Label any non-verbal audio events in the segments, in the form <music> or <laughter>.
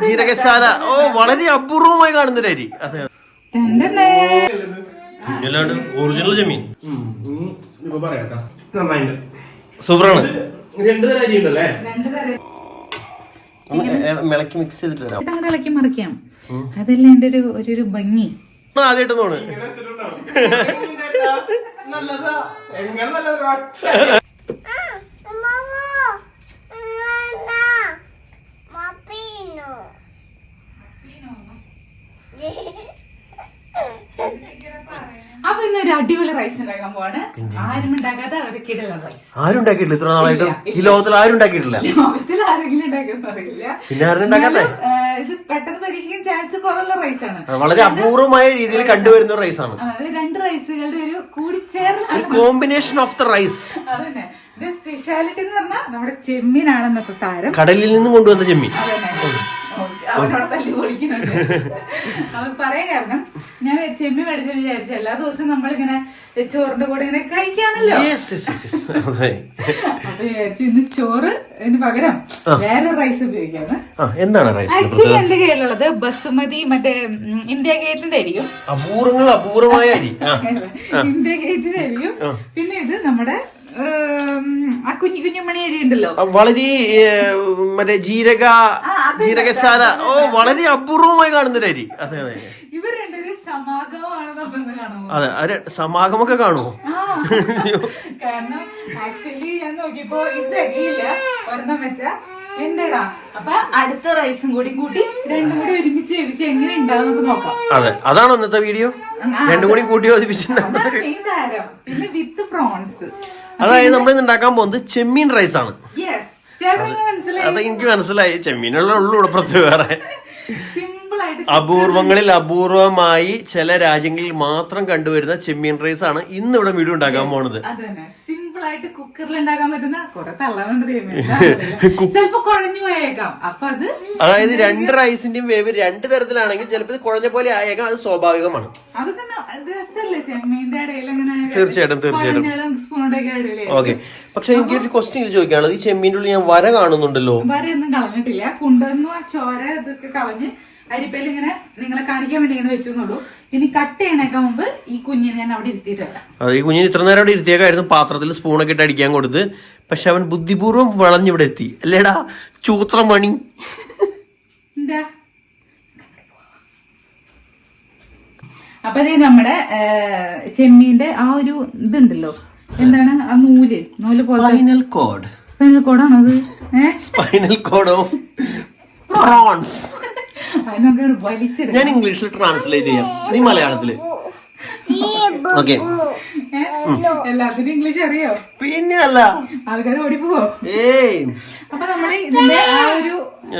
<laughs> ജീരകശാല. ഓ വളരെ അപൂർവമായി കാണുന്ന അരി. അതെ. ഒറിജിനൽ ജമീൻ. ഇപ്പൊ പറയാട്ടാ. നന്നായിട്ട് സൂപ്പറാണ്. രണ്ടു തരം അരി ഉണ്ടല്ലേ? രണ്ട് തരം മിളക്കി മിക്സ് ചെയ്തിട്ട് തരാം. അങ്ങോട്ട് ഇളക്കി മറിക്കാം. അതല്ലേ എന്റെ ഒരു ഒരു ഒരു ഭംഗി ആദ്യമായിട്ട് തോന്നുന്നു നല്ലതാ. എങ്ങനെ നല്ലതാ? അപ്പൊ ഇന്നൊരു അടിപൊളി റൈസ് ഉണ്ടാക്കാൻ പോവാണ്. ആരും ഉണ്ടാക്കാത്ത ഒരു കിടല റൈസ് ആരും ഉണ്ടാക്കിയിട്ടില്ല? ഇത്ര നാളായിട്ട് ഈ ലോകത്തിൽ ആരും ഉണ്ടാക്കിയിട്ടില്ല. ലോകത്തിൽ ആരെങ്കിലും ഉണ്ടാക്കുന്ന അറിയില്ല. പിന്നെ ആരും ഉണ്ടാക്കാത്തെ? ഇത് പെട്ടെന്ന് പരീക്ഷിക്കാൻ ചാൻസ് കുറവുള്ള റൈസ് ആണ്. വളരെ അപൂർവമായ രീതിയിൽ കണ്ടുവരുന്ന റൈസ് ആണ്. രണ്ട് റൈസുകളുടെ ഒരു കൂടിച്ചേർന്ന കോമ്പിനേഷൻ ഓഫ് ദ റൈസ് അതന്നെ. സ്പെഷ്യാലിറ്റി എന്ന് പറഞ്ഞാൽ നമ്മുടെ ചെമ്മീനാണെന്നൊക്കെ താരം. കടലിൽ നിന്ന് കൊണ്ടുവന്ന ചെമ്മീൻ. അതന്നെ. അവനോട് തല്ലി പൊളിക്കുന്നുണ്ട്. അവൻ പറയാൻ കാരണം ഞാൻ ചെമ്മി മേടിച്ചു വിചാരിച്ചു എല്ലാ ദിവസവും നമ്മളിങ്ങനെ ചോറിന്റെ കൂടെ ഇങ്ങനെ കഴിക്കാണല്ലോ. അപ്പൊ വിചാരിച്ചു ഇന്ന് ചോറ് പകരം വേറെ റൈസ് ഉപയോഗിക്കാന്ന്. എന്താണ് റൈസ് ആക്ച്വലി എന്റെ കയ്യിലുള്ളത് ബസുമതി മറ്റേ ഇന്ത്യ ഗേറ്റിന്റെ ആയിരിക്കും അപൂർവങ്ങൾ അപൂർവമായ ഇന്ത്യ ഗേറ്റിന്റെ ആയിരിക്കും പിന്നെ ഇത് നമ്മുടെ ആ കുഞ്ഞു കുഞ്ഞു മണി അരി ഉണ്ടല്ലോ. വളരെ മറ്റേ ജീരക ജീരകശാല. ഓ വളരെ അപൂർവമായി കാണുന്ന ഒരു അരി. അതെ അതെ. ഇവർ രണ്ടൊരു സമാഗമമാണ് നമ്മൾ കാണുന്നത്. അതെ അതെ സമാഗമൊക്കെ കാണുമോ. കാരണം ആക്ച്വലി ഞാൻ നോക്കിയപ്പോ ഇത് തികയില്ല ഒരെണ്ണം വെച്ച എന്താടാ അപ്പൊ അടുത്ത റൈസും കൂടി കൂട്ടി രണ്ടും കൂടി ഒരുമിച്ച് വേവിച്ച് എങ്ങനെ ഉണ്ടാവും നോക്കാം. അതെ അതാണോ ഇന്നത്തെ വീഡിയോ രണ്ടും കൂടി കൂട്ടി പിന്നെ വിത്ത് പ്രോൺസ് അതായത് നമ്മൾ ഇന്ന് ഉണ്ടാക്കാൻ പോകുന്നത് ചെമ്മീൻ റൈസ് ആണ്. യെസ് അത് എനിക്ക് മനസ്സിലായി. ചെമ്മീനുള്ള ഉള്ളു ഇവിടപ്പുറത്ത് വേറെ. അപൂർവങ്ങളിൽ അപൂർവമായി ചില രാജ്യങ്ങളിൽ മാത്രം കണ്ടുവരുന്ന ചെമ്മീൻ റൈസ് ആണ് ഇന്ന് ഇവിടെ വീഡിയോ ഉണ്ടാക്കാൻ പോണത് സിമ്പിൾ ആയിട്ട് കുക്കറിൽ ഉണ്ടാക്കാൻ പറ്റുന്ന കുറെ തള്ളവണ്ട് ചിലപ്പോ കുഴഞ്ഞു പോയേക്കാം. അപ്പൊ അത് അതായത് രണ്ട് റൈസിന്റെയും വേവ് രണ്ട് തരത്തിലാണെങ്കിൽ ചിലപ്പോൾ ഇത് കുഴഞ്ഞ പോലെ ആയേക്കാം അത് സ്വാഭാവികമാണ്. അതൊക്കെ ന- രസല്ലേ ചെമ്മീന്റെ ഇടയിൽ അങ്ങനെ തീർച്ചയായിട്ടും, തീർച്ചയായിട്ടും. സ്പൂണിന്റെ ഒക്കെ ഇടയിൽ ഓക്കെ. പക്ഷെ എനിക്ക് ഒരു ക്വസ്റ്റ്യൻ ചോദിക്കാനുള്ളത്. ഈ ചെമ്മീന്റെ ഉള്ളിൽ ഞാൻ വര കാണുന്നുണ്ടല്ലോ. വരയൊന്നും കളഞ്ഞിട്ടില്ല. കുണ്ടെന്നു ആ ചോര ഇതൊക്കെ കളഞ്ഞ് അരിപ്പയിൽ ഇങ്ങനെ നിങ്ങളെ കാണിക്കാൻ വേണ്ടി ഇങ്ങനെ വെച്ചെന്നുള്ളൂ ഇനി കട്ട് മുമ്പ് ഈ കുഞ്ഞിനെ ഞാൻ അവിടെ ഇരുത്തിയിട്ട് വരാം. അത് ഈ കുഞ്ഞിന് ഇത്ര നേരം അവിടെ ഇരുത്തിയേക്കായിരുന്നു. പാത്രത്തിൽ സ്പൂണൊക്കെ ഇട്ട് അടിക്കാൻ കൊടുത്ത്. പക്ഷെ അവൻ ബുദ്ധിപൂർവം വളഞ്ഞിവിടെ എത്തി. അല്ലേടാ ചൂത്രമണി. എന്താ? അപ്പൊ അതേ നമ്മുടെ ചെമ്മീന്റെ ആ ഒരു ഇതുണ്ടല്ലോ. എന്താണ്? ആ നൂൽ. നൂൽ സ്പൈനൽ കോഡ് സ്പൈനൽ കോഡാണോ അത്? സ്പൈനൽ കോഡ് ഓഫ് പ്രോൺസ് ഞാൻ ഇംഗ്ലീഷിൽ ട്രാൻസ്ലേറ്റ് ചെയ്യാം. നീ മലയാളത്തിൽ ഓക്കെ ഏ? എല്ലാത്തിനും ഇംഗ്ലീഷ് അറിയോ? പിന്നെ അല്ല. ആൾക്കാർ ഓടിപ്പോവോ? ഏയ്. അപ്പൊ നമ്മൾ ഇതിന്റെ ആ ഒരു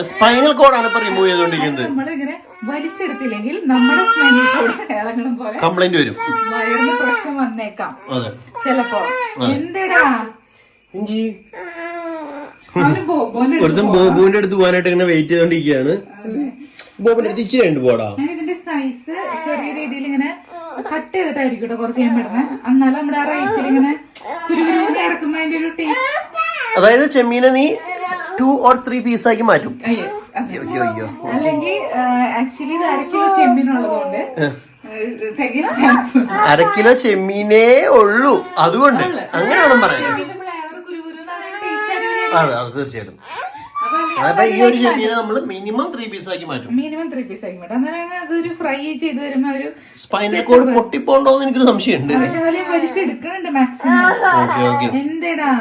സ്പൈനൽ കോഡാണ് ഇപ്പൊ റിമൂവ് ചെയ്തോണ്ടിരിക്കുന്നത്. നമ്മളിങ്ങനെ വലിച്ചെടുത്തില്ലെങ്കിൽ നമ്മുടെ സ്പൈനൽ ഇളകണം പോലെ കംപ്ലൈന്റ് വരും. വയറിന് പ്രശ്നം വന്നേക്കാം. ചെലപ്പോ. എന്തെടാ? ബോബുവിന്റെ അടുത്ത് പോകാനായിട്ട് ഇങ്ങനെ വെയിറ്റ് ചെയ്തോണ്ടിരിക്കുകയാണ്. ബോബിന്റെ അടുത്ത് ഇച്ചിരി ഉണ്ട് പോടാ. ഞാൻ ഇതിന്റെ സൈസ് ചെറിയ രീതിയിൽ ഇങ്ങനെ കട്ട് ചെയ്തിട്ടായിരിക്കും കേട്ടോ കുറച്ച് ഞാൻ പെടുന്നത് എന്നാലും നമ്മുടെ ആ റൈസിൽ ഇങ്ങനെ കുരുകുരുന്ന് കിടക്കുമ്പോ അതിന്റെ ഒരു ടേസ്റ്റ് അതായത് ചെമ്മീനെ നീ ടു ഓർ ത്രീ പീസ് ആക്കി മാറ്റും. അയ്യോ അയ്യോ അല്ലെങ്കിൽ ആക്ച്വലി ഇത് അരക്കിലോ കിലോ ചെമ്മീനുള്ളതുകൊണ്ട് തികയ ചാൻസ് അര കിലോ ചെമ്മീനേ ഉള്ളൂ. അതുകൊണ്ട് അങ്ങനെയാണ് പറയുന്നത് പറയാൻ ചെമ്മീന്റെ കുരുകുരുന്നാണ് ടേസ്റ്റ് അതെ അത് തീർച്ചയായിട്ടും. അപ്പൊ ഈ ഒരു ചെമ്മീനെ നമ്മൾ മിനിമം ത്രീ പീസ് ആക്കി മാറ്റും. മിനിമം ത്രീ പീസ് ആക്കി അതൊരു ഫ്രൈ ചെയ്ത് ഒരു സ്പൈനൽ കോഡ് പൊട്ടിപ്പോണ്ടോന്ന് എനിക്കൊരു സംശയമുണ്ട്. പക്ഷെ വലിച്ചെടുക്കണുണ്ട് മാക്സിമം എന്തെടാ?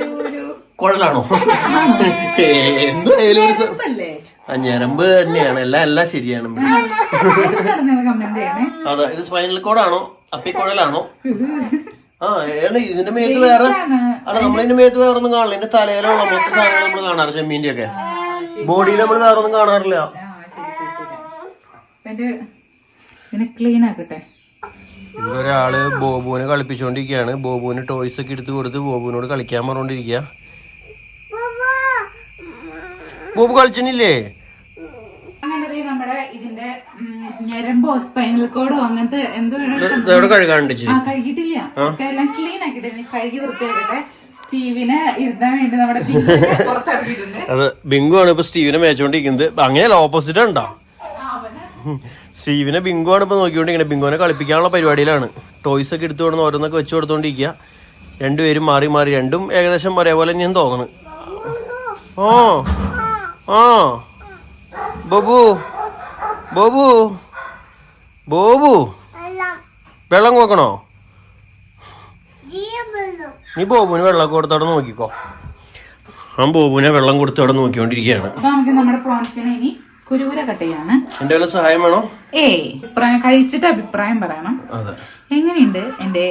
കോഡ് കുഴലാണോ? എന്തായാലും ഒരു ഞരമ്പ് തന്നെയാണ്. എല്ലാം എല്ലാം ശരിയാണ്. അതെ ഇത് സ്പൈനൽ കോഡാണോ അപ്പിക്കുഴലാണോ ആ ഏണ് ഇതിന്റെ മേത്ത് വേറെ? ആണ്. അല്ല നമ്മളിതിന്റെ മേത്ത് വേറെ ഒന്നും കാണില്ല. ഇതിന്റെ തലയിലുള്ള മൊത്തം സാധനം നമ്മൾ കാണാറ് ചെമ്മീന്റെ ഒക്കെ ബോഡിയിൽ നമ്മൾ വേറെ ഒന്നും കാണാറില്ല. ആ ശരി ശരി ശരി. അപ്പൊ എന്റെ ഇതിനെ ക്ലീൻ ആക്കട്ടെ. ഇവിടെ ഒരാൾ ബോബുവിനെ കളിപ്പിച്ചുകൊണ്ടിരിക്കുകയാണ് ബോബുവിന് ടോയ്സ് ഒക്കെ എടുത്തു കൊടുത്ത് ബോബുവിനോട് കളിക്കാൻ പറഞ്ഞോണ്ടിരിക്കുക ബോബു കളിച്ചില്ലേ നമ്മുടെ ഇതിന്റെ ഞരമ്പോ സ്പൈനൽ കോഡോ അങ്ങനത്തെ എന്തോ കഴുകിയിട്ടില്ല. എല്ലാം ക്ലീൻ ആക്കിട്ടെ കഴുകി വൃത്തിയാക്കട്ടെ. സ്റ്റീവിനെ ഇരുത്താൻ വേണ്ടി നമ്മുടെ ബിന്നിനെ പുറത്തിറക്കിയിട്ടുണ്ട്. അത് ബിങ്കു ആണ് ഇപ്പൊ സ്റ്റീവിനെ മേച്ചോണ്ടിരിക്കുന്നത്. അങ്ങനെയല്ല ഓപ്പോസിറ്റ് ഉണ്ടോ? സ്റ്റീവിനെ ബിങ്കു ആണ് ഇപ്പൊ നോക്കിക്കൊണ്ടിരിക്കുന്നത്. ബിങ്കുവിനെ കളിപ്പിക്കാനുള്ള പരിപാടിയിലാണ്. ടോയ്സ് ഒക്കെ എടുത്തു കൊടുന്ന് ഓരോന്നൊക്കെ വെച്ച് കൊടുത്തോണ്ടിരിക്കുക. രണ്ടുപേരും മാറി മാറി. രണ്ടും ഏകദേശം ഒരേപോലെ ഞാൻ തോന്നണ്. ഓ ആ. ബബു. ബോബു. ബോബു വെള്ളം നോക്കണോ നീ ബോബുവിന് വെള്ളം കൊടുത്തവിടെ നോക്കിക്കോ. ആ ബോബുവിനെ വെള്ളം കൊടുത്തോടെ നോക്കിക്കൊണ്ടിരിക്കുകയാണ്. നമുക്ക് നമ്മുടെ പ്രോൺസിനെ ഇനി കുരുകുര കട്ടയാണ് എന്റെ വല്ല സഹായം വേണോ? ഏ അഭിപ്രായം കഴിച്ചിട്ട് അഭിപ്രായം പറയണം. അതെ. എങ്ങനെയുണ്ട് എന്റെ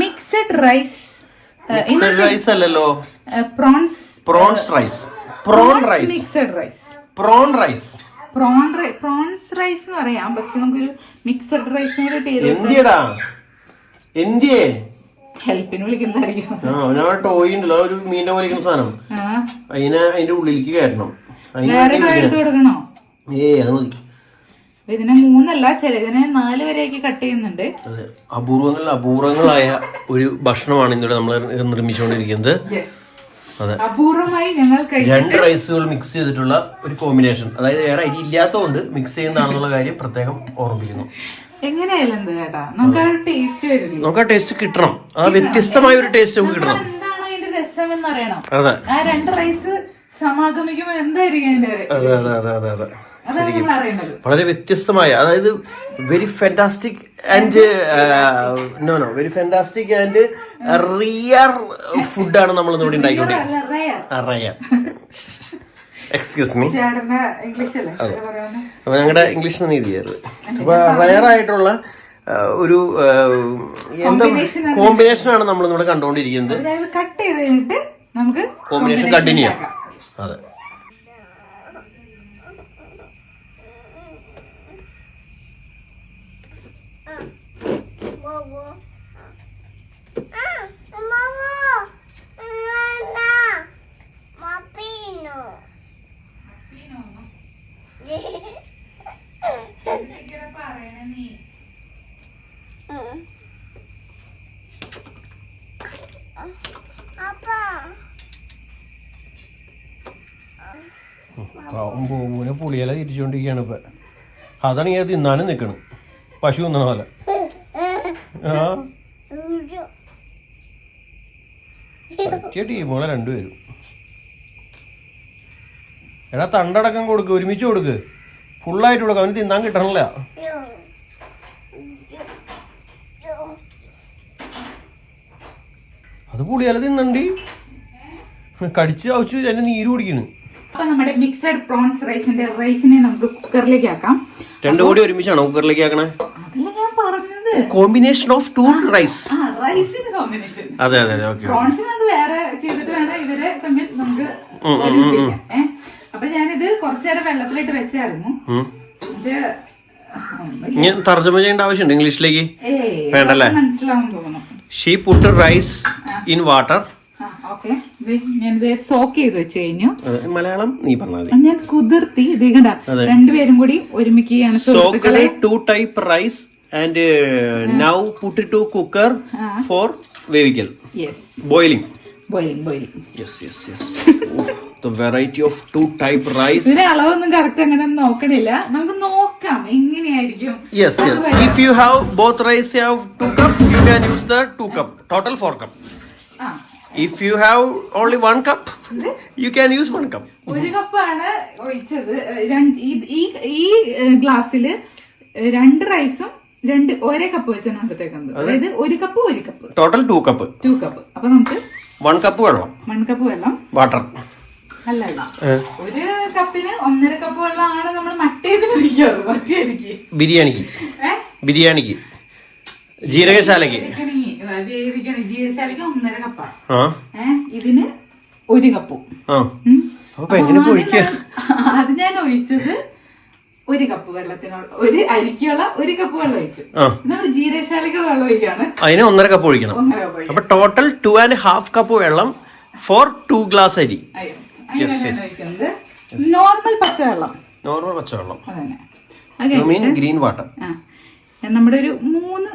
മിക്സഡ് റൈസ് റൈസ് അല്ലല്ലോ. Prawns prawns rice prawn rice mixed rice prawn rice prawn prawns rice എന്ന് പറയാം. പക്ഷെ നമുക്കൊരു മിക്സഡ് റൈസ് എന്നൊരു പേര് എന്തിയടാ? എന്തിയേ? ഹെൽപ്പിന് വിളിക്കുന്നതായിരിക്കും. ആ അവനവിടെ ടോയ് ഉണ്ടല്ലോ. ആ ഒരു മീന്റെ പോലെ ഇരിക്കുന്ന സാധനം. ആ. അതിനെ അതിന്റെ ഉള്ളിലേക്ക് കയറണം. അതിന് വേറെ വേണ്ടി ടോയ് എടുത്ത് വിളിക്കണം. കൊടുക്കണോ? ഏയ് അത് മതി. അപ്പൊ ഇതിനെ മൂന്നല്ല ചിലതിനെ നാല് വരെയൊക്കെ കട്ട് ചെയ്യുന്നുണ്ട്. അതെ അപൂർവങ്ങളിൽ അപൂർവങ്ങളായ ഒരു ഭക്ഷണമാണ് ഇന്നിവിടെ നമ്മൾ നിർമ്മിച്ചുകൊണ്ടിരിക്കുന്നത്. അതെ അപൂർവമായി ഞങ്ങൾ രണ്ട് റൈസുകൾ മിക്സ് ചെയ്തിട്ടുള്ള ഒരു കോമ്പിനേഷൻ അതായത് വേറെ അരി ഇല്ലാത്തതുകൊണ്ട് മിക്സ് ചെയ്യുന്നതാണെന്നുള്ള കാര്യം പ്രത്യേകം ഓർമ്മിപ്പിക്കുന്നു. എങ്ങനെയായാലും എന്ത് ചേട്ടാ? നമുക്ക് ആ ടേസ്റ്റ് വരില്ലേ നമുക്ക് ആ ടേസ്റ്റ് കിട്ടണം. ആ വ്യത്യസ്തമായ ഒരു ടേസ്റ്റ് നമുക്ക് കിട്ടണം. എന്താണ് അതിന്റെ രസം എന്ന് അറിയണം അതെ. ആ രണ്ട് റൈസ് സമാഗമിക്കുമ്പോ എന്തായിരിക്കും അതിന്റെ അതെ അതെ അതെ അതെ അതെ. അതാണ് നമ്മൾ അറിയേണ്ടത് വളരെ വ്യത്യസ്തമായ അതായത് very fantastic and no no very fantastic and rare ഫുഡാണ് നമ്മൾ ഇവിടെ ഉണ്ടാക്കിക്കൊണ്ടിരിക്കുന്നത്. റയർ എക്സ്ക്യൂസ് മീ അതെ? അപ്പൊ ഞങ്ങളുടെ ഇംഗ്ലീഷിന് നീതി ചെയ്യരുത് അപ്പൊ റയർ ആയിട്ടുള്ള ഒരു എന്താ ആണ്. നമ്മൾ ഇവിടെ കണ്ടുകൊണ്ടിരിക്കുന്നത് കോമ്പിനേഷൻ കണ്ടിന്യൂ. അതെ. പൂവിനെ പുളിയില തിരിച്ചുകൊണ്ടിരിക്കുകയാണ് ഇപ്പൊ. അതാണ് ഞാൻ തിന്നാനും നിൽക്കണം. പശു തിന്നണ പോലെ. ആ? പറ്റിയ ടീമുകളെ രണ്ടുപേരും. എടാ തണ്ടടക്കം കൊടുക്ക് ഒരുമിച്ച് കൊടുക്ക്. ഫുള്ളായിട്ട് കൊടുക്ക് അവന് തിന്നാൻ കിട്ടണില്ല. അത് പുളിയില തിന്നണ്ടി. കടിച്ച് ചവച്ച് അതിന്റെ നീര് കുടിക്കണ്. അപ്പൊ നമ്മുടെ മിക്സഡ് പ്രോൺസ് റൈസിന്റെ റൈസിനെ നമുക്ക് കുക്കറിലേക്ക് ആക്കാം. രണ്ടും കൂടി ഒരുമിച്ചാണോ കുക്കറിലേക്ക് ആക്കണേ? അതല്ല ഞാൻ പറഞ്ഞത്. കോമ്പിനേഷൻ ഓഫ് ടു റൈസ് റൈസിന് കോമ്പിനേഷൻ അതെ അതെ ഓക്കെ പ്രോൺസിന് വേറെ ചെയ്തിട്ട് വേണം ഇവരെ തമ്മിൽ നമുക്ക് ഏഹ് അപ്പൊ ഞാനിത് കുറച്ചു നേരം വെള്ളത്തിലിട്ട് വെച്ചായിരുന്നു. എന്നുവെച്ച്, തർജമ ചെയ്യേണ്ട ആവശ്യമുണ്ട് ഇംഗ്ലീഷിലേക്ക്? വേണ്ടല്ലേ? She put rice in water soak ചെയ്ത് വെച്ച് കഴിഞ്ഞു. മലയാളം നീ പറഞ്ഞാൽ ഞാൻ കുതിർത്തി ഇത് കണ്ട. രണ്ടുപേരും കൂടി ഒരുമിക്കുകയാണ് സുഹൃത്തുക്കളെ. Two type rice and now put to cooker for വേവിക്കൽ boiling boiling boiling yes yes yes the variety of two type rice ഇതിന്റെ അളവൊന്നും കറക്റ്റ് അങ്ങനെ നോക്കണില്ല. നമുക്ക് നോക്കാം എങ്ങനെയായിരിക്കും. Yes yes if you have both rice have two cup you can use the two cup total four cup ah. If you have only one cup you can use one cup ഒരു കപ്പാണ് ഒഴിച്ചത്. രണ്ട് ഈ- ഈ ഗ്ലാസ്സിൽ രണ്ട് റൈസും രണ്ട് ഒരേ കപ്പ് വെച്ചാണ് കൊണ്ടത്തേക്കുന്നത് അതായത് ഒരു കപ്പ് ഒരു cup total two cup two cup അപ്പൊ നമുക്ക് വൺ കപ്പ് വെള്ളം. വൺ കപ്പ് വെള്ളം. വാട്ടർ അല്ല ഒരു കപ്പിന് ഒന്നര കപ്പ് വെള്ളമാണ് നമ്മൾ മറ്റേതിന് ഒഴിക്കാറ് മറ്റേതിക്ക് ബിരിയാണിക്ക്. ബിരിയാണിക്ക്. ജീരകശാലക്ക് വേവിക്കണേ ജീരശാലയ്ക്ക് ഒന്നര കപ്പാണ് ഇതിന് ഒരു കപ്പും. അപ്പൊ എങ്ങനെ അത് ഞാൻ ഒഴിച്ചത് ഒരു കപ്പ് വെള്ളത്തിനോട് ഒരു അരിക്കുള്ള ഒരു കപ്പ് വെള്ളം ഒഴിച്ചു. നമ്മൾ നമ്മൾ ജീരശാലയ്ക്ക് വെള്ളം ഒഴിക്കാണ്. അതിന് ഒന്നര കപ്പ് ഒഴിക്കണം. അപ്പൊ total two and half cup വെള്ളം ഫോർ ടു ഗ്ലാസ് അരി. നോർമൽ പച്ചവെള്ളം. നോർമൽ പച്ചവെള്ളം. മീൻ ഗ്രീൻ വാട്ടർ നമ്മുടെ ഒരു മൂന്ന്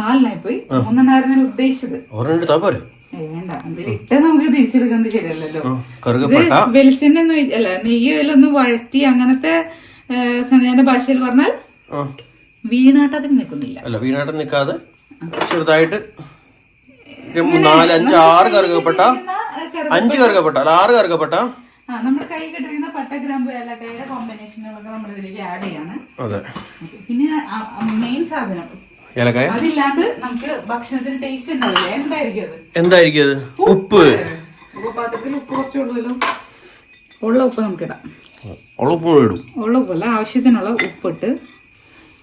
നാലിനായി പോയി. മൂന്നെണ്ണായിരുന്നു ഞാൻ ഉദ്ദേശിച്ചത്. ഒരെണ്ണം പോരെ? വേണ്ട. അതിലിട്ട് നമുക്ക് തിരിച്ചെടുക്കുന്നത് ശരിയല്ലല്ലോ. വെളിച്ചെണ്ണ അല്ല നെയ്യ് അതിലൊന്ന് വഴറ്റി അങ്ങനത്തെ സന്ധ്യാന്റെ ഭാഷയിൽ പറഞ്ഞാൽ വീണാട്ടത്തിന് നിൽക്കുന്നില്ല. അല്ല വീണാട്ടം നിൽക്കാതെ ചെറുതായിട്ട് നാല് അഞ്ച് ആറ് കറുകപ്പെട്ട അഞ്ച് കറുകപ്പെട്ട അല്ല ആറ് കറുകപ്പെട്ട. ആ നമ്മുടെ കൈ കെട്ടിരിക്കുന്ന പട്ട ഗ്രാമ്പ് ഏലക്കായുടെ കോമ്പിനേഷനുകളൊക്കെ നമ്മൾ ഇതിലേക്ക് ആഡ് ചെയ്യാണ്. അതെ. പിന്നെ മെയിൻ സാധനം. ഏലക്കായ? അതില്ലാണ്ട് നമുക്ക് ഭക്ഷണത്തിന് ടേസ്റ്റ് ഉണ്ടാവില്ല. എന്തായിരിക്കും അത്? എന്തായിരിക്കും അത്? ഉപ്പ്. ഉപ്പ്. പാത്രത്തിൽ ഉപ്പ് കുറച്ച് ഉള്ള ഉപ്പ് മുഴുവൻ ഇടും ആവശ്യത്തിനുള്ള ഉപ്പിട്ട്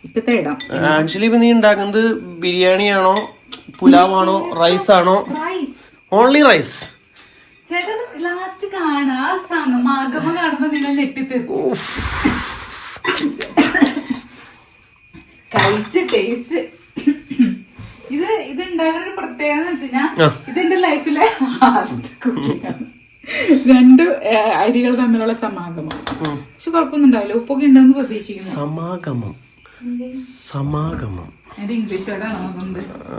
ഇപ്പത്തെ ഇടാം. ആക്ച്വലി ഇപ്പൊ നീ ഉണ്ടാക്കുന്നത് ബിരിയാണി ആണോ പുലാവ് ആണോ റൈസ് ആണോ ഓൺലി റൈസ് ലാസ്റ്റ് കാണാ മാഗമ കാണുമ്പോ നിങ്ങൾ ഞെട്ടിത്തീർക്കും കഴിച്ച് ടേസ്റ്റ് ഇത് ഇത് ഉണ്ടാകുന്ന ഒരു പ്രത്യേകത എന്ന് വെച്ചുകഴിഞ്ഞാൽ ലൈഫിലെ രണ്ട് അരികൾ തമ്മിലുള്ള സമാഗമം. കുഴപ്പമൊന്നും ഉണ്ടാവില്ല ഉപ്പൊക്കെ ഉണ്ടെന്ന് പ്രതീക്ഷിക്കുന്നു സമാഗമം. സമാഗമം എന്റെ ഇംഗ്ലീഷ് വേർഡാണ് അതുകൊണ്ട്. ആ,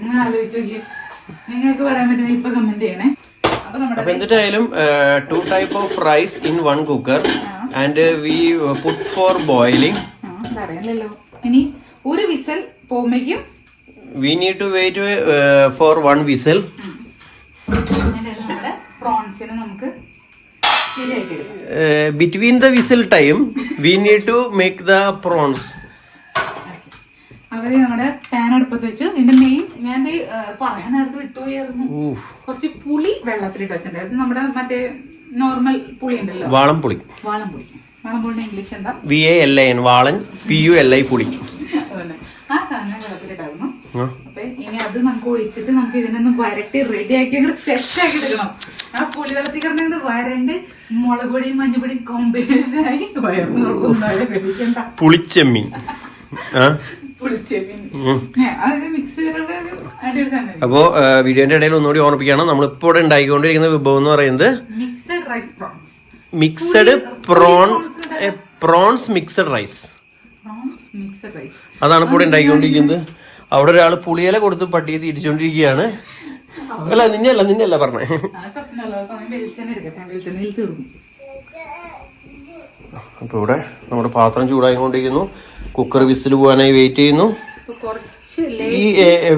നിങ്ങൾ ആലോചിച്ച് നോക്കിയേ. നിങ്ങൾക്ക് പറയാൻ പറ്റുന്ന ഇപ്പൊ കമന്റ് ചെയ്യണേ. അപ്പൊ നമ്മുടെ അപ്പൊ എന്നിട്ടായാലും two type of rice in one cooker and we put for boiling ആ, പറയാലല്ലോ ഇനി ഒരു വിസൽ പോകുമ്പോഴേക്കും we need to wait for one whistle. അതിനുള്ള നമ്മുടെ പ്രോൺസിനെ നമുക്ക് between the whistle time we need to make the prawns അവർ നമ്മുടെ പാൻ അടുപ്പത്ത് വെച്ചു. ഇതിന്റെ മെയിൻ ഞാൻ പറയാൻ നേരത്തെ വിട്ടുപോയായിരുന്നു. കുറച്ച് പുളി വെള്ളത്തിലിട്ട് വെച്ചിട്ടുണ്ട്. അത് നമ്മുടെ മറ്റേ നോർമൽ പുളി ഉണ്ടല്ലോ. വാളം പുളി വാളംപുളി. വാളംപുളിന്റെ ഇംഗ്ലീഷ് എന്താ? V A L I N വാളൻ. P U L I പുളി. ആ സാധനം വെള്ളത്തിലിട്ടായിരുന്നു. അപ്പൊ ഇനി അത് നമുക്ക് ഒഴിച്ചിട്ട് നമുക്ക് ഇതിനൊന്ന് വരട്ടി റെഡിയാക്കി സെറ്റ് ആക്കി എടുക്കണം. ആ പുളി വെള്ളത്തിൽ കിടന്നത് വരണ്ട് മുളക് പൊടിയും മഞ്ഞപ്പൊടിയും കോമ്പിനേഷൻ ആയി കഴിക്കണ്ട പുളിച്ചെമ്മീൻ. അപ്പോ വീഡിയോന്റെ ഇടയിൽ ഒന്നുകൂടി ഓർമ്മിപ്പിക്കുകയാണ്. നമ്മളിപ്പോൾ ഇവിടെ ഉണ്ടാക്കിക്കൊണ്ടിരിക്കുന്ന വിഭവം എന്ന് പറയുന്നത് mixed rice prawns mixed prawn prawns mixed rice അതാണ് ഇപ്പോൾ ഉണ്ടായിക്കൊണ്ടിരിക്കുന്നത്. ഉണ്ടാക്കിക്കൊണ്ടിരിക്കുന്നത് അവിടെ ഒരാൾ പുളിയില കൊടുത്ത് പട്ടിയെ തിരിച്ചുകൊണ്ടിരിക്കുകയാണ് <laughs> അല്ല നിന്നെയല്ല നിന്നെയല്ല പറഞ്ഞേ. അപ്പോൾ ഇവിടെ നമ്മുടെ പാത്രം ചൂടായിക്കൊണ്ടിരിക്കുന്നു. കുക്കർ വിസിൽ പോകാനായി വെയിറ്റ് ചെയ്യുന്നു. ഈ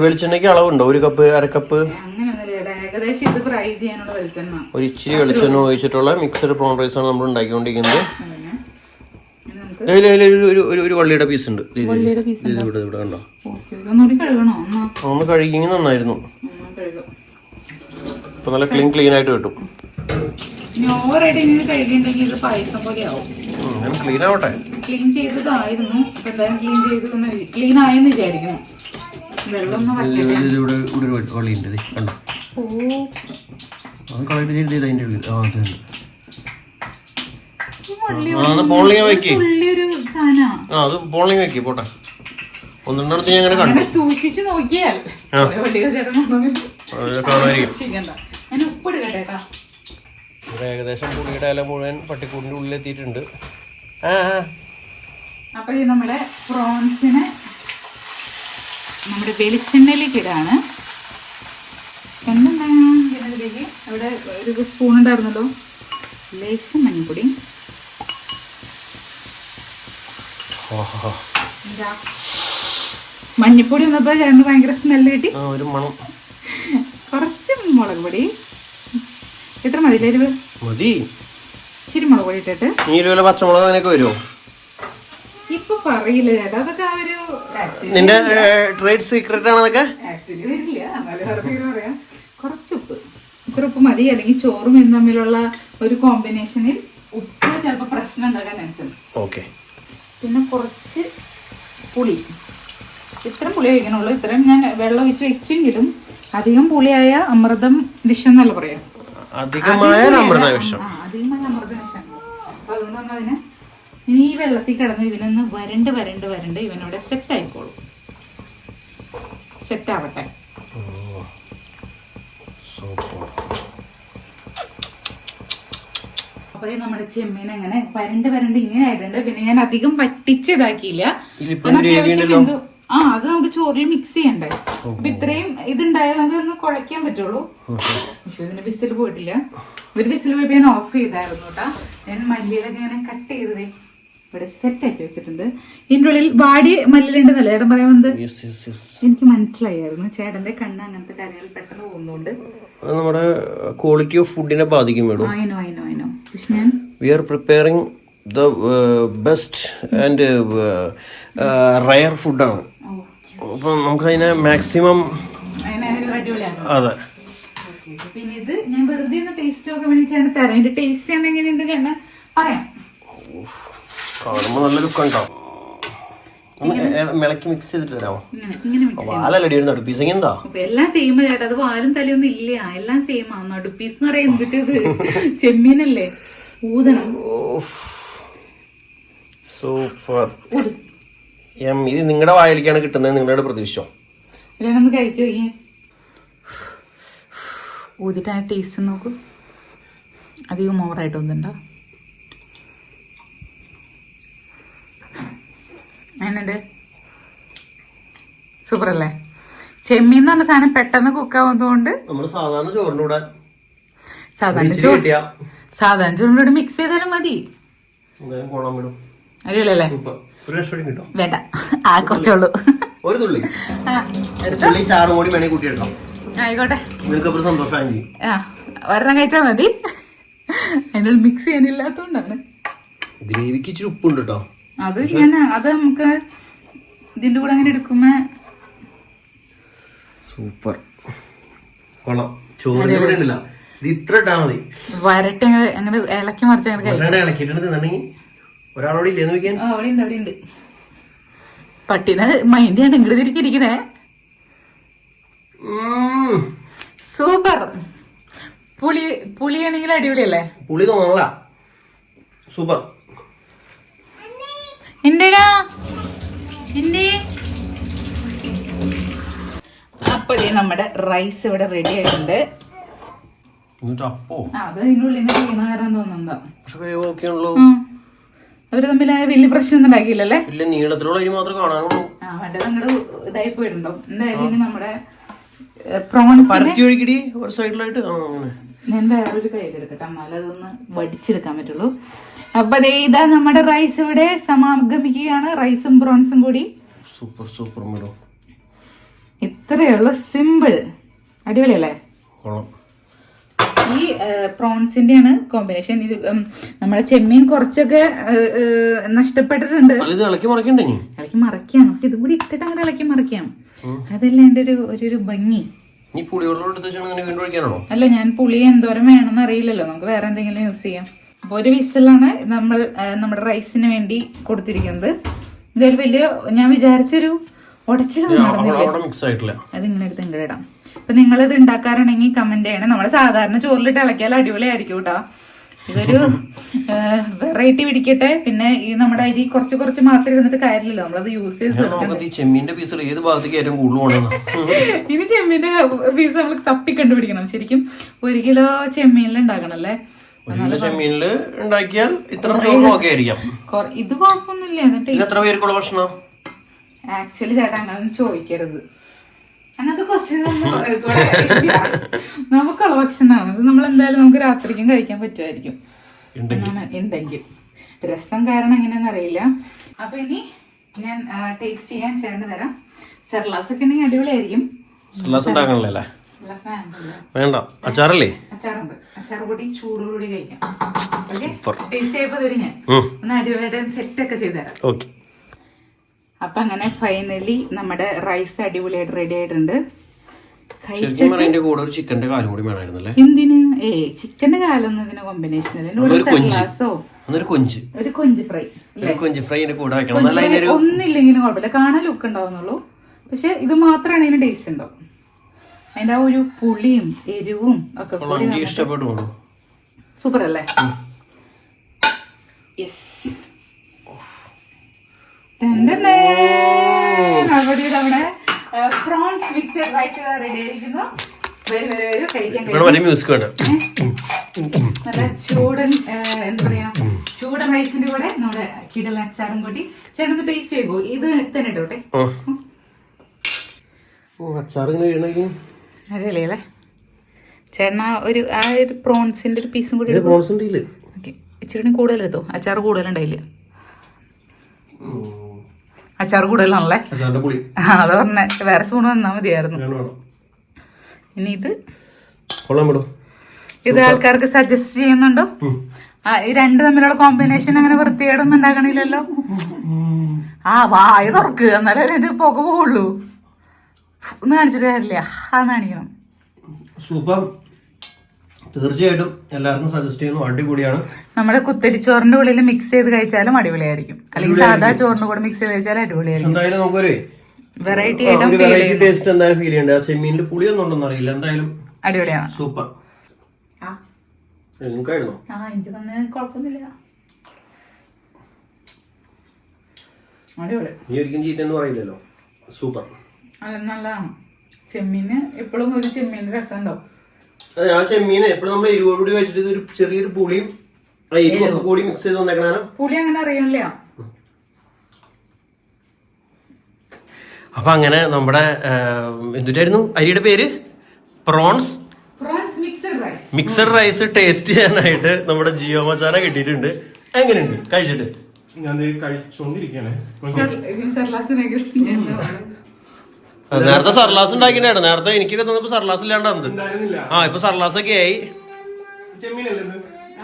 വെളിച്ചെണ്ണയ്ക്ക് അളവുണ്ടോ? ഒരു കപ്പ് അരക്കപ്പ് കപ്പ് ഒരു ഇച്ചിരി വെളിച്ചെണ്ണ ഒഴിച്ചിട്ടുള്ള മിക്സഡ് പ്രോൺ റൈസ് ആണ് നമ്മൾ ഉണ്ടാക്കിക്കൊണ്ടിരിക്കുന്നത്. ഒരു വള്ളിയുടെ പീസ് ഉണ്ട്. ഒന്ന് കഴുകി നന്നായിരുന്നു. ഇപ്പൊ നല്ല ക്ലീൻ ക്ലീൻ ആയിട്ട് കിട്ടും. ക്ലീൻ ആവട്ടെ. ക്ലീൻ ചെയ്തതായിരുന്നു. അപ്പൊ എന്തായാലും ക്ലീൻ ചെയ്ത് ക്ലീൻ ആയെന്ന് വിചാരിക്കുന്നു. വെള്ളം വെക്ക്. പോട്ടെ. ഒന്നെണ്ണത്ത് ഞാൻ അങ്ങനെ കണ്ടു. സൂക്ഷിച്ചു നോക്കിയാൽ. ആ. ഞാൻ ഉപ്പിടുകട്ടെ കേട്ടാ ഇവിടെ ഏകദേശം പുളിയുടെ ഇല മുഴുവൻ പട്ടിക്കൂടിന്റെ ഉള്ളിൽ എത്തിയിട്ടുണ്ട്. ആ അപ്പോൾ അപ്പൊ ഈ നമ്മുടെ പ്രോൺസിനെ നമ്മുടെ വെളിച്ചെണ്ണയിലേക്ക് ഇടാണ്. എന്തുണ്ടാ ഇതിലേക്ക് അവിടെ ഒരു സ്പൂൺ ഉണ്ടായിരുന്നല്ലോ. ലേശം മഞ്ഞപ്പൊടി. മഞ്ഞപ്പൊടി വന്നപ്പോ രണ്ട് ഭയങ്കര സ്മെല്ല് കിട്ടി. ഒരു മണം. മുളക് പൊടി. എത്ര മതി എരിവ്? മതി. ഇച്ചിരി മുളക് പൊടി ഇട്ടിട്ട്. പച്ചമുളക് അങ്ങനെയൊക്കെ വരുമോ? ഇപ്പൊ പറയില്ല ചേട്ടാ അതൊക്കെ ആ ഒരു നിന്റെ ട്രേഡ് സീക്രട്ട് ആണ് അതൊക്കെ? ആക്ച്വലി വരില്ല എന്നാലും പറയാം. കുറച്ച് ഉപ്പ്. ഇത്ര ഉപ്പ് മതി അല്ലെങ്കിൽ ചോറും ഇതും തമ്മിലുള്ള ഒരു കോമ്പിനേഷനിൽ ഉപ്പ് ചിലപ്പോൾ പ്രശ്നം ഉണ്ടാക്കാൻ ചാൻസ് ഓക്കെ. പിന്നെ കുറച്ച് പുളി. ഇത്രയും പുളി ഒഴിക്കണുള്ളൂ ഇത്രയും ഞാൻ വെള്ളം ഒഴിച്ച് വെച്ചെങ്കിലും അധികം പുളിയായ അമൃതം വിഷം എന്നല്ല പറയാം. അധികമായ അമൃത വിഷം. അധികമായ അമൃത വിഷം. അപ്പൊ അതുകൊണ്ട് അതിന് ഇനി ഈ വെള്ളത്തിൽ കിടന്ന് ഇതിനൊന്ന് വരണ്ട് വരണ്ട് വരണ്ട് ഇവനോടെ സെറ്റ് ആയിക്കോളും. സെറ്റ് ആവട്ടെ. അപ്പൊ നമ്മുടെ ചെമ്മീൻ അങ്ങനെ വരണ്ട് വരണ്ട് ഇങ്ങനെ ആയിട്ടുണ്ട് പിന്നെ ഞാൻ അധികം വറ്റിച്ചതാക്കിയില്ല ആ അത് നമുക്ക് ചോറിൽ മിക്സ് ചെയ്യണ്ടേ. അപ്പൊ ഇത്രയും ഇതുണ്ടായാൽ നമുക്ക് ഒന്ന് കുഴയ്ക്കാൻ പറ്റുള്ളൂ. പക്ഷെ ഇതിന്റെ വിസിൽ പോയിട്ടില്ല. ഒരു വിസിൽ പോയപ്പോ ഞാൻ ഓഫ് ചെയ്തായിരുന്നു കേട്ടാ. ഞാൻ മല്ലിയിലൊക്കെ ഇങ്ങനെ കട്ട് ചെയ്തതേ. ഇവിടെ സെറ്റ് ആക്കി വെച്ചിട്ടുണ്ട്. ഇതിന്റെ ഉള്ളിൽ വാടി മല്ലിലുണ്ടെന്നല്ലേ ചേട്ടൻ പറയാൻ വന്നത് എനിക്ക് മനസ്സിലായിരുന്നു ചേട്ടന്റെ കണ്ണ് അങ്ങനത്തെ കാര്യങ്ങൾ പെട്ടെന്ന് പോകുന്നുണ്ട്. നമ്മുടെ ക്വാളിറ്റി ഓഫ് ഫുഡിനെ ബാധിക്കും മേഡം. പക്ഷെ ഞാൻ we are preparing the best and rare ഫുഡാണ് അപ്പം നമുക്കതിനെ മാക്സിമം അതെ. പിന്നെ ഇത് ഞാൻ വെറുതെ ഒന്ന് ടേസ്റ്റ് ഒക്കെ തരാം. ഇതിന്റെ ടേസ്റ്റ് ആണ് എങ്ങനെയുണ്ട് ഞാൻ പറയാം. കാണുമ്പോൾ നല്ല ലുക്ക് ഉണ്ടാവും ഒന്ന് മിളക്കി മിക്സ് ചെയ്തിട്ട് തരാമോ? എന്താ? എല്ലാം സെയിം ചേട്ടാ? അത് വാലും തലയൊന്നും ഇല്ല. എല്ലാം സെയിം ആണ് നടുപ്പീസ് എന്ന് പറയാൻ എന്തിട്ട് <laughs> ചെമ്മീനല്ലേ? ഊതണം. സൂപ്പർ. എം ഇത് നിങ്ങളുടെ വായിലേക്കാണ് കിട്ടുന്നത് നിങ്ങളുടെ പ്രതീക്ഷോ? ഞാനൊന്ന് കഴിച്ചു നോക്കിയേ. ഊതിട്ട് ആ ടേസ്റ്റ് നോക്കൂ. അധികം ഓവറായിട്ട് ഒന്നുണ്ടോ എന്നുണ്ട് സൂപ്പർ അല്ലേ ചെമ്മീൻ എന്ന് പറഞ്ഞ സാധനം പെട്ടെന്ന് കുക്കാവുന്നതുകൊണ്ട് സാധാരണ ചോറിനൂടെ സാധാരണ ചോറ് സാധാരണ ചോറിനോട് മിക്സ് ചെയ്താലും മതി. അടിപൊളിയല്ലേ? വേണ്ട. ആ കുറച്ചുള്ളൂ ഒരു തുള്ളി. തുള്ളി ചാറും കൂടി വേണേ കൂട്ടിയെടുക്കാം. ആയിക്കോട്ടെ. നിനക്കപ്പുറം സന്തോഷം ചെയ്യും ആ ഒരെണ്ണം കഴിച്ചാൽ മതി. അതിനുള്ള മിക്സ് ചെയ്യാനില്ലാത്തോണ്ടാണ്. ഗ്രേവിക്ക് ഇച്ചിരി ഉപ്പുണ്ട് കേട്ടോ അത് ഞാൻ അത് നമുക്ക് ഇതിന്റെ കൂടെ അങ്ങനെ എടുക്കുമ്പോ സൂപ്പർ. കൊള്ളാം. ചോറ് ഇവിടെ ഉണ്ടല്ല. ഇത് ഇത്ര ഇട്ടാ മതി. വരട്ടെ അങ്ങനെ ഇളക്കി മറിച്ച് അങ്ങനെ തിന്നിട്ടുണ്ടെങ്കിൽ ഒരാളോട് ഇല്ലേന്ന് നോക്കിയാൽ ആ, അവിടെ ഉണ്ട് അവിടെ ഉണ്ട് പട്ടിനെ മൈൻഡ് ആണ് ഇങ്ങോട്ട് തിരിക്കിരിക്കണേ സൂപ്പർ. പുളി പുളിയാണെങ്കിൽ അടിപൊളിയല്ലേ? പുളി തോന്നല സൂപ്പർ. എന്റെടാ അപ്പൊ നമ്മുടെ റൈസ് ഇവിടെ റെഡി ആയിട്ടുണ്ട്. എന്നിട്ട് അപ്പോ? ആ, അത് ഇതിനുള്ളിൽ വീണ തോന്നുന്നുണ്ടോ? പക്ഷെ വേവ് ഒക്കെ. അവർ തമ്മിൽ വലിയ പ്രശ്നമൊന്നും ഉണ്ടാക്കിയില്ലല്ലേ? ഇല്ല നീളത്തിലുള്ള അരി മാത്രം കാണാനുള്ളൂ. ആ അങ്ങോട്ട് ഇതായി പോയിട്ടുണ്ടോ എന്തായാലും ഇനി നമ്മുടെ പ്രോൺസ് പരത്തി ഒഴിക്കടി ഒരു സൈഡിലായിട്ട്. ഞാൻ വേറൊരു കയ്യിലെടുക്കട്ടെ. എന്നാലും അതൊന്ന് വടിച്ചെടുക്കാൻ പറ്റുള്ളൂ. അപ്പൊ ഇതാ നമ്മുടെ റൈസ് ഇവിടെ സമാഗമിക്കുകയാണ്. റൈസും പ്രോൺസും കൂടി. Super super madam. ഇത്രയേ ഉള്ളൂ. സിമ്പിൾ. അടിപൊളിയല്ലേ? കൊള്ളാം. ഈ പ്രോൺസിന്റെ ആണ് കോമ്പിനേഷൻ. ഇത് നമ്മളെ നമ്മുടെ ചെമ്മീൻ കുറച്ചൊക്കെ നഷ്ടപ്പെട്ടിട്ടുണ്ട്. ഇളക്കി മറിക്കാം. നമുക്ക് ഇതും കൂടി ഇട്ടിട്ട് അങ്ങനെ ഇളക്കി മറക്കാം. അതല്ലേ എന്റെ ഒരു ഒരു ഭംഗി. അല്ല ഞാൻ പുളി എന്തോരം വേണമെന്ന് അറിയില്ലല്ലോ. നമുക്ക് വേറെ എന്തെങ്കിലും യൂസ് ചെയ്യാം. അപ്പോൾ ഒരു വിസിലാണ് നമ്മൾ നമ്മുടെ റൈസിന് വേണ്ടി കൊടുത്തിരിക്കുന്നത്. ഇതൊരു വലിയ ഞാൻ വിചാരിച്ചൊരു ഉടച്ചിലൊന്നും നടന്നില്ല? അവിടെ മിക്സ് ആയിട്ടില്ല. അത് ഇങ്ങനെ എടുത്ത് ഇങ്ങോട്ട് ഇടാം അപ്പൊ നിങ്ങൾ ഇത് ഉണ്ടാക്കാറുണ്ടെങ്കിൽ കമന്റ് ചെയ്യണം. നമ്മൾ സാധാരണ ചോറിലിട്ട് ഇളക്കിയാൽ അടിപൊളിയായിരിക്കും കേട്ടോ. ഇതൊരു വെറൈറ്റി പിടിക്കട്ടെ. പിന്നെ ഈ നമ്മുടെ അരി കുറച്ച് കുറച്ച് മാത്രം ഇരുന്നിട്ട് കാര്യമില്ലല്ലോ. നമ്മളത് യൂസ് ചെയ്ത് ചെമ്മീന്റെ പീസിൽ ഏത് ഭാഗത്തേക്ക് ഏറ്റവും കൂടുതൽ <laughs> ഇനി ചെമ്മീന്റെ പീസ് നമ്മൾ തപ്പി കണ്ടുപിടിക്കണം. ശരിക്കും ഒരു കിലോ ചെമ്മീനിൽ ഉണ്ടാക്കണം അല്ലേ? ചെമ്മീനിൽ ഉണ്ടാക്കിയാൽ ഇത്ര ഇത് കുഴപ്പമൊന്നുമില്ല. എന്നിട്ട് ഇത് എത്ര പേർക്കുള്ള ഭക്ഷണം? ആക്ച്വലി ചേട്ടാ അങ്ങനെ ചോദിക്കരുത്. അങ്ങനത്തെ ക്വസ്റ്റ്യൻ നമുക്കുള്ള ഭക്ഷണമാണ് ഇത് നമ്മൾ എന്തായാലും നമുക്ക് രാത്രിക്കും കഴിക്കാൻ പറ്റുമായിരിക്കും. ഉണ്ടെങ്കിൽ. രസം കാരണം എങ്ങനെയാണെന്ന് അറിയില്ല. അപ്പൊ ഇനി ഞാൻ ടേസ്റ്റ് ചെയ്യാൻ ചേട്ടന് തരാം. സെർലാസ് ഒക്കെ ഇനി അടിപൊളിയായിരിക്കും. സെർലാസ് ഉണ്ടാക്കണല്ലേ വേണ്ട. അച്ചാറല്ലേ? അച്ചാറുണ്ട്. അച്ചാർ കൂടി ചൂടോടുകൂടി കഴിക്കാം. ടേസ്റ്റ് ചെയ്യപ്പോ തരും ഞാൻ. ഒന്ന് അടിപൊളിയായിട്ട് സെറ്റ് ഒക്കെ ചെയ്തു തരാം. ഓക്കെ അപ്പൊ അങ്ങനെ ഫൈനലി നമ്മുടെ റൈസ് അടിപൊളിയായിട്ട് റെഡി ആയിട്ടുണ്ട്. കൂടെ ഒരു ചിക്കന്റെ കാലും കൂടി വേണമായിരുന്നല്ലേ? എന്തിന്? ഏ ചിക്കന്റെ കാലൊന്നും ഇതിന് കോമ്പിനേഷൻ ഒരു. ഗ്ലാസോ അന്നൊരു കൊഞ്ച്. ഒരു കൊഞ്ച് ഫ്രൈ ഒരു കൊഞ്ച് ഫ്രൈ കൂടെ ഒരു ഒന്നില്ലെങ്കിലും കുഴപ്പമില്ല. കാണാൻ ലുക്ക് ഉണ്ടാവുന്നുള്ളൂ. പക്ഷെ ഇത് മാത്രമാണ് ഇതിന് ടേസ്റ്റ് ഉണ്ടാവും അതിന്റെ ആ ഒരു പുളിയും എരിവും ഒക്കെ എനിക്ക് ഇഷ്ടപ്പെട്ടു സൂപ്പർ അല്ലേ? യെസ് അവിടെ നമ്മുടെ പ്രോൺസ് മിക്സഡ് റൈസ് റെഡി ആയിരിക്കുന്നു. മ്യൂസിക് നല്ല ചൂടൻ എന്താ പറയാ ചൂടൻ റൈസിന്റെ കൂടെ നമ്മുടെ കിടല അച്ചാറും കൂട്ടി ചേട്ടൻ ടേസ്റ്റ് ചെയ്യൂ ഇത് തന്നെ ഇട്ടോട്ടെ ചേട്ടൻ ആ ഒരു ആ ഒരു പ്രോൺസിന്റെ ഒരു പീസും കൂടി ഇച്ചിരി കൂടുതൽ എടുത്തോ അച്ചാർ കൂടുതലുണ്ടായില്ല അച്ചാർ കൂടുതലാണല്ലേ? അത് പറഞ്ഞ. വേറെ സ്പൂൺ തന്നാൽ മതിയായിരുന്നു. ഇനി ഇത് ഇത് ആൾക്കാർക്ക് സജസ്റ്റ് ചെയ്യുന്നുണ്ടോ? ആ ഈ രണ്ട് തമ്മിലുള്ള കോമ്പിനേഷൻ അങ്ങനെ വൃത്തികേടൊന്നും ഉണ്ടാക്കണില്ലല്ലോ. ആ വായ തുറക്ക്. എന്നാലേ എന്റെ പുക പോകുള്ളൂ ഒന്ന് കാണിച്ചിട്ട് കാര്യമില്ല. ആ കാണിക്കണം. സൂപ്പർ. തീർച്ചയായിട്ടും എല്ലാവർക്കും സജസ്റ്റ് ചെയ്യുന്നു. അടിപൊളിയാണ്. നമ്മുടെ കുത്തരിച്ചോറിന്റെ ഉള്ളിൽ മിക്സ് ചെയ്ത് കഴിച്ചാലും അടിപൊളിയായിരിക്കും. അല്ലെങ്കിൽ സാധാ ചോറിന്റെ കൂടെ മിക്സ് ചെയ്ത് കഴിച്ചാലും അടിപൊളിയായിരിക്കും. എന്തായാലും നമുക്കൊരു വെറൈറ്റി ആ, ഐറ്റം ഒരു ഫീൽ വെറൈറ്റി ടേസ്റ്റ് എന്തായാലും ഫീൽ ചെയ്യുന്നുണ്ട് ആ ചെമ്മീനിന്റെ പുളിയൊന്നും ഉണ്ടെന്ന് അറിയില്ല. എന്തായാലും അടിപൊളിയാണ്. സൂപ്പർ ആ. നിങ്ങൾക്കായിരുന്നു? ആ എനിക്ക് തന്നെ കുഴപ്പമൊന്നുമില്ല. അടിപൊളി. നീ ഒരിക്കലും ചീറ്റെന്ന് പറയില്ലല്ലോ. സൂപ്പർ നല്ലതാണ്. ചെമ്മീന് എപ്പോഴും ഒരു ചെമ്മീന്റെ രസം ഉണ്ടാവും ആ ചെമ്മീനെ എപ്പോഴും നമ്മൾ എരിവോട് കൂടി വെച്ചിട്ട് ഒരു ചെറിയൊരു പുളിയും ആ എരിവൊക്കെ കൂടി മിക്സ് ചെയ്ത് വന്നേക്കണ പുളി അങ്ങനെ അറിയണില്ല. അപ്പൊ അങ്ങനെ നമ്മുടെ എന്തുട്ടായിരുന്നു? അരിയുടെ പേര്? Prawns? Prawns mixed rice mixed rice taste ചെയ്യാനായിട്ട് നമ്മുടെ ജിയോ മസാല കിട്ടിയിട്ടുണ്ട്. എങ്ങനെയുണ്ട്? കഴിച്ചിട്ട്? ഞാൻ അത് <laughs> നേരത്തെ സർലാസ് ഉണ്ടാക്കിണ്ടായിരുന്നു നേരത്തെ എനിക്കൊക്കെ തന്നപ്പോ സർലാസ് ഇല്ലാണ്ട് ഉണ്ടായിരുന്നില്ല. ആ ഇപ്പൊ സർലാസ് ഒക്കെ ആയി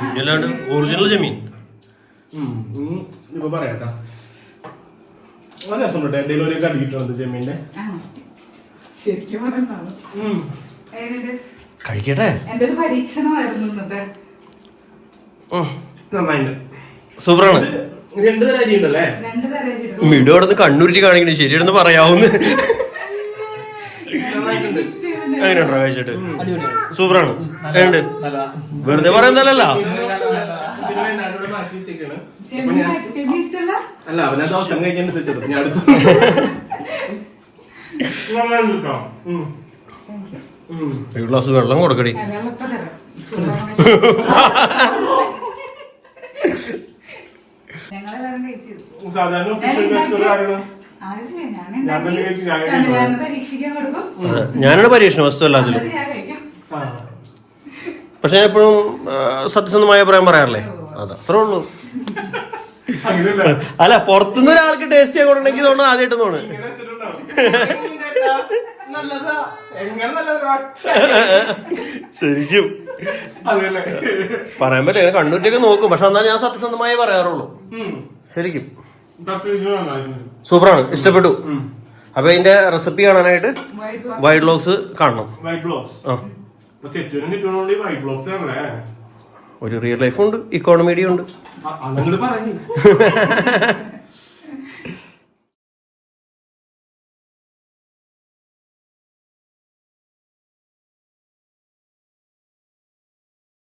അല്ലാണ്ട് ഒറിജിനൽ ജമീൻ ഇപ്പൊ പറയാട്ടാ. കഴിക്കട്ടെ? എന്റെ ഒരു പരീക്ഷണമായിരുന്നു ഇന്നത്തെ. ഉം. നന്നായിണ്ട്. സൂപ്പറാണ്. രണ്ട് തരം അരി ഉണ്ടല്ലേ? രണ്ട് തരം കണ്ണൂരിട്ട് കാണിക്കണേ. ശരിയാണെന്ന് പറയാവുന്ന. എങ്ങനെയുണ്ടോ കഴിച്ചിട്ട്? സൂപ്പറാണ്. ഉണ്ട്. വെറുതെ ഇഷ്ടമല്ല അല്ല കഴിക്കാൻ വെച്ചത് ഞാൻ അടുത്ത്. ഒരു ഗ്ലാസ് വെള്ളം കൊടുക്കടി. കഴിച്ചു. സാധാരണ ഞാനാണ് പരീക്ഷണ വസ്തു എല്ലാത്തിലും അത് ഞാൻ പക്ഷെ ഞാൻ എപ്പോഴും സത്യസന്ധമായ അഭിപ്രായം പറയാറില്ലേ? അതെ അത്രേ ഉള്ളൂ. അല്ല പുറത്തുനിന്ന് ഒരാൾക്ക് ടേസ്റ്റ് ചെയ്യാൻ കൊടുക്കണമെങ്കിൽ തോന്നുന്നു ആദ്യമായിട്ട് തോന്നുന്നു. ശരിക്കും. അതല്ലേ. പറയാൻ പറ്റില്ല കണ്ണൂരിലേക്ക് നോക്കും. പക്ഷെ എന്നാൽ ഞാൻ സത്യസന്ധമായി പറയാറുള്ളൂ. ശരിക്കും. സൂപ്പറാണ്. ഇഷ്ടപ്പെട്ടു. അപ്പൊ ഇതിന്റെ റെസിപ്പി കാണാനായിട്ട് വൈറ്റ് ബ്ലോഗ്സ് കാണണം. ബ്ലോക്സ് ആണല്ലേ? ഒരു റിയൽ ലൈഫും ഉണ്ട് ഇക്കോണമിയുടെ ഉണ്ട് <laughs>